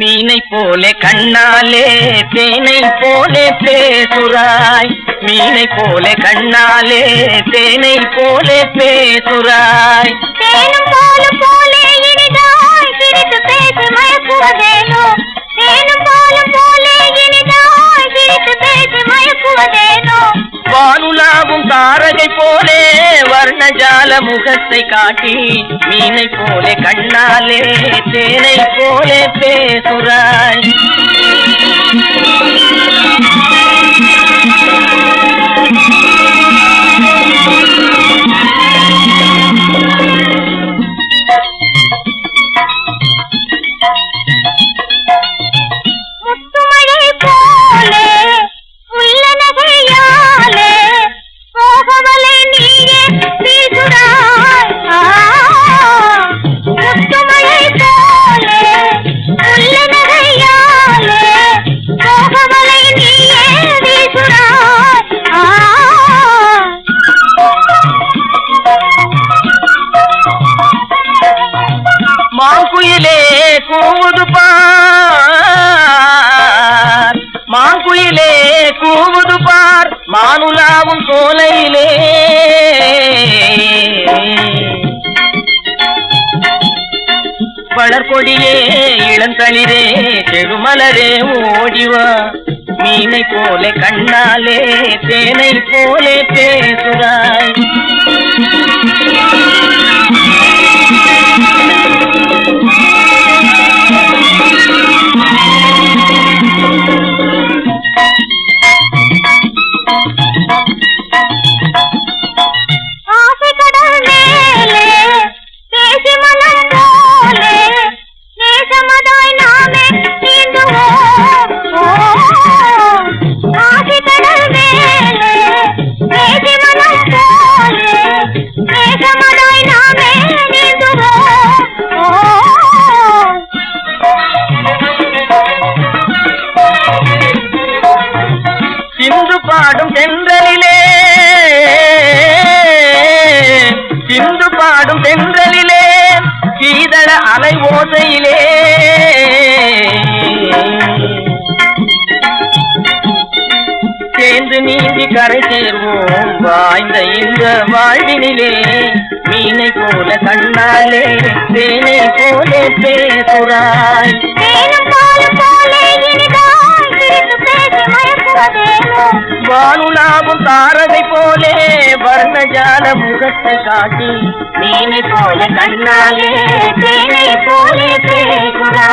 மீனை போலே கண்ணாலே தேனை போலே பேசுறாய். மீனை போலே கண்ணாலே தேனை போலே பேசுறாய். தேனும் பாலும் போலே இனிதாய் சிரித்து பேசி மயக்குவதேனோ? தேனும் போலே இனிதாய் சிரித்து பேசி மயக்குவதேனோ? வானுலாவும் தாரகை போலே வர்ணஜால முகத்தை காட்டி மீனை போலே கண்ணாலே தேனை போலே பேசுறாய் சோலையிலே வளர்கொடியே இளந்தளிரே செழுமலரே ஓடிவா மீனை போல கண்ணாலே தேனை போலே பேசுகிறாய். பாடும் தென்றலிலே. சிந்து பாடும் தென்றலிலே. சீதள அலை ஓசையிலே. சேர்ந்து நீந்தி கரை சேர்வோம் வாய்ந்த இந்த வாழ்வினிலே. மீனை போல கண்ணாலே தேனை போல பேசுறாய் வானுலாவும் தாரதை போலே வர்ணஜால முகத்தை காட்டி நீனை போல கண்ணாலே தேனை போலே தேகுரா